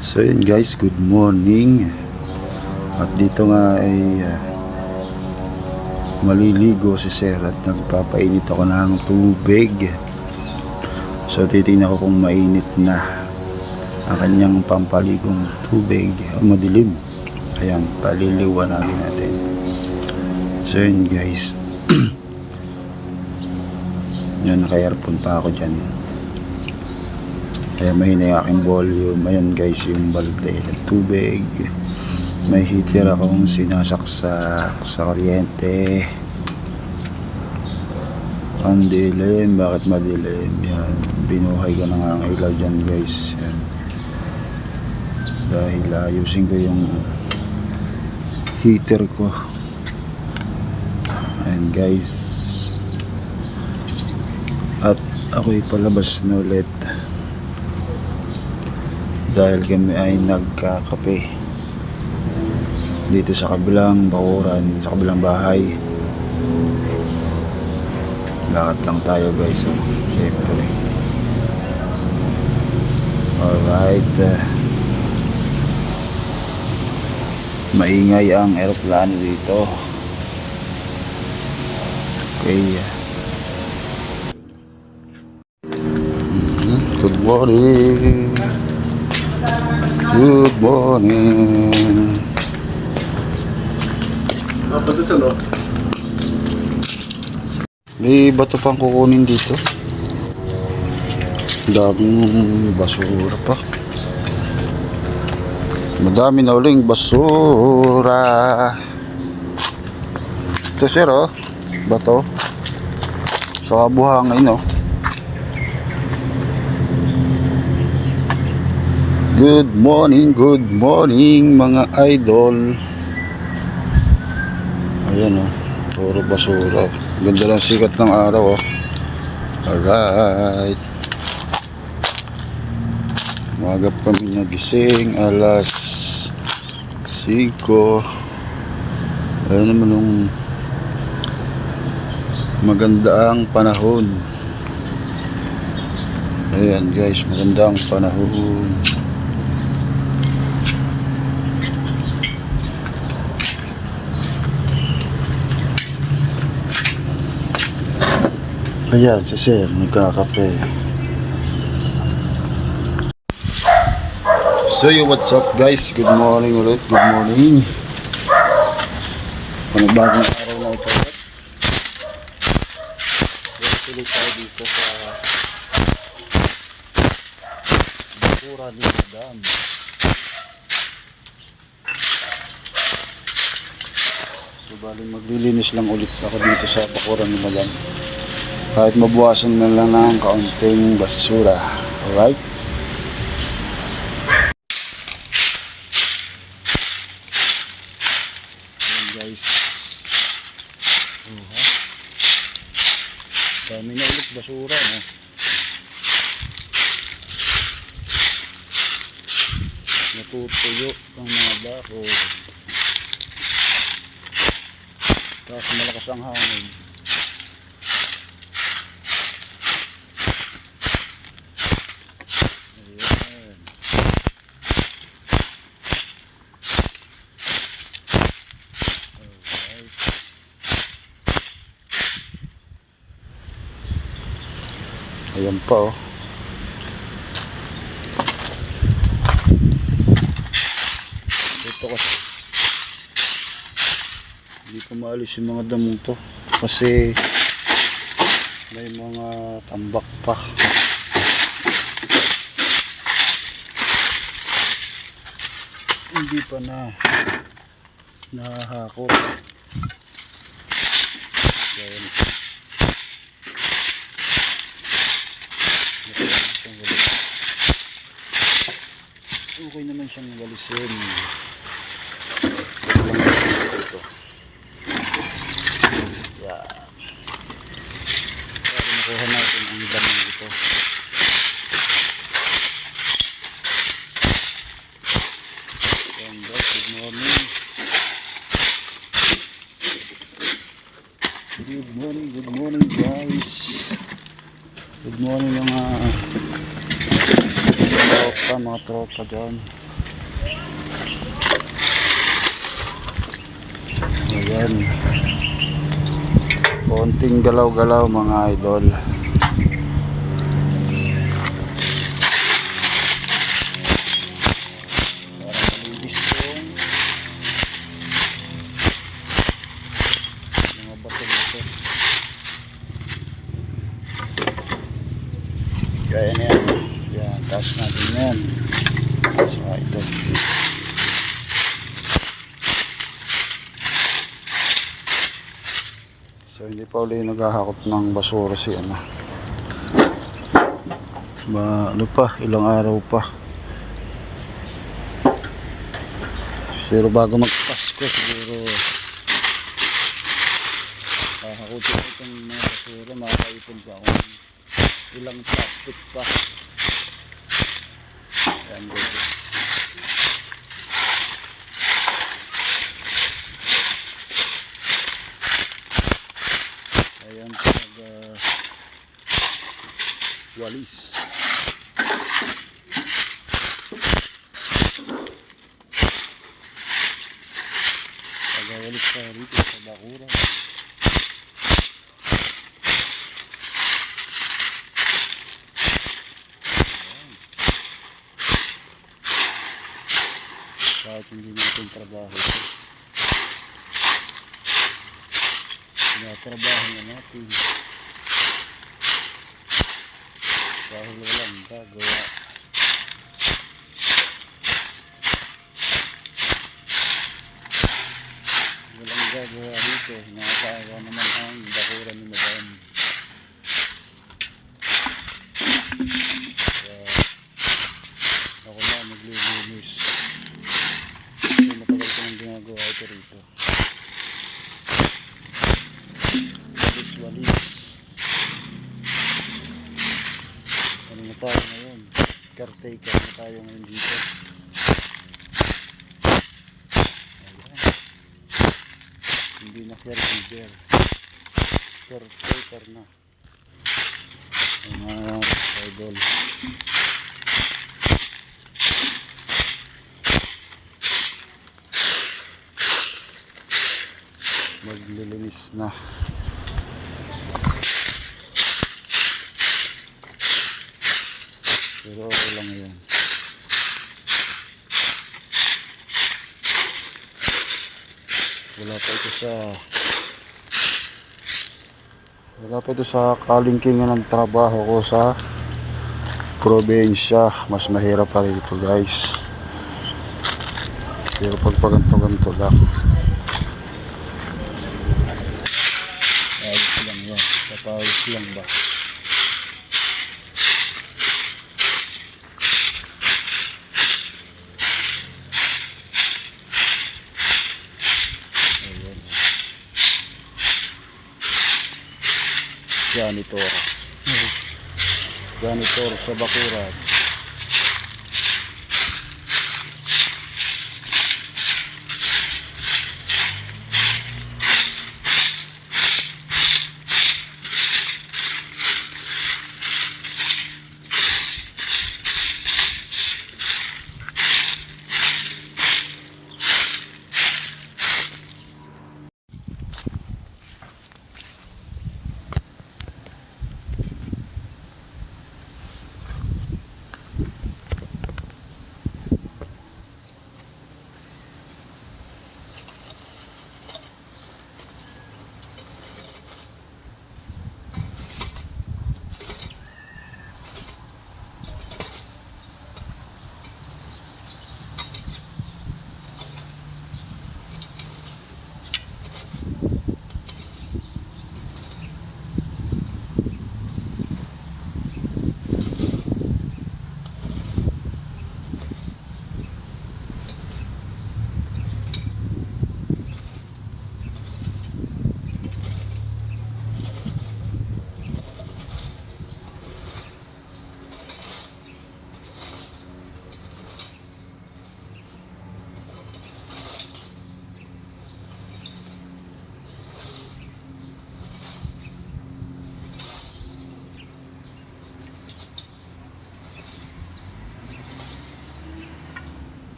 So yun guys, good morning. At dito nga ay ah, maliligo si Sir at nagpapainit ako ng tubig. So titingnan ko kung mainit na ang kanyang pampaligong tubig o madilim. Ayan, paliliwanagin natin. So yun guys. Yan, naka-earphone pa ako dyan. Kaya mahina yung aking volume. Ayan guys, yung balde ng tubig. May heater akong sinasaksak sa kuryente. Ang dilim. Bakit madilim? Yan. Binuhay ko na nga ang ilaw dyan guys. Yan. Dahil ayusin ko yung heater ko. Ayan guys. At ako'y palabas na ulit dahil kami ay nagkakape dito sa kabilang bakuran, sa kabilang bahay. Lakad lang tayo guys, so, syempre. Alright. uh, maingay ang aeroplano dito. Okay. Mhm. Good morning. Good morning. May bato pang kukunin dito. Daming basura pa. Madami na uling basura. Ito sir oh. Bato. Sa kabuhangin oh. Good morning, good morning mga idol. Ayan oh. Puro basura. Ganda lang sikat ng araw oh. Alright. Magap kami nagising alas 5. Ayun naman yung maganda ang panahon. Ayan guys, maganda ang panahon. Ayan, si Sir, nagkakape. So, yo, what's up guys? Good morning ulit. Good morning. Panibagong araw na ito ulit. Yan, tuloy tayo dito sa Bakura ni Madam. So, bali maglilinis lang ulit ako dito sa Bakura ni Madam kahit mabuwasan na lang ng kaunting basura. Alright? Ayan guys. Uh Dami na ulit basura, no? Natutuyo ang mga dako. Tapos malakas ang hangin. Ayan pa oh. Ito kasi. Hindi ko maalis yung mga damong to. Kasi may mga tambak pa. hindi pa na nahahakot. Yan. Okay naman siyang walisin. Ito. Yan. Makuha natin ang dami ito. Ayan guys, good morning. Good morning, good morning guys. Good morning mga tropa, mga tropa dyan. Ayan. Konting galaw-galaw mga idol. So hindi pa uli naghahakot ng basura si ano. Ba, ano pa, ilang araw pa. Pero bago magpasko siguro hahakutin ko itong mga basura, makakaipon pa kung ilang plastic pa. Ayan, dito. Ayan, pag uh, walis. Pag-walis tayo rito sa bakura. Kahit hindi natin trabaho ito. Tinatrabaho na natin. Dahil walang gagawa. Walang gagawa dito. Nakakawa naman ang bakura ni Madam. Kaya ako na maglilinis. Matagal ko nang ginagawa ito rito. Walis walis. Ano na tayo ngayon? Caretaker na tayo ngayon dito. Ayan. Hindi na caretaker. Caretaker na. Mga idol. Maglilinis na. Pero okay lang yan. Wala pa ito sa wala pa ito sa kalingkingan ng trabaho ko sa probinsya. Mas mahirap pa rito guys. Pero pag paganto-ganto lang. Ayos lang yan. Papayos lang ba? Ayan. Janitor. Janitor sa Bakuran.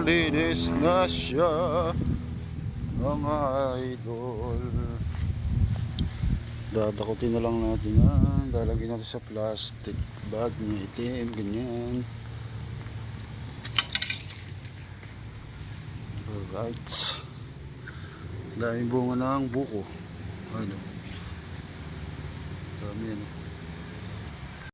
Malinis na siya mga idol. Dadakutin na lang natin yan. Lalagyan natin sa plastic bag na itim, ganyan. Alright. Daming bunga ng buko. Ano? Dami yan.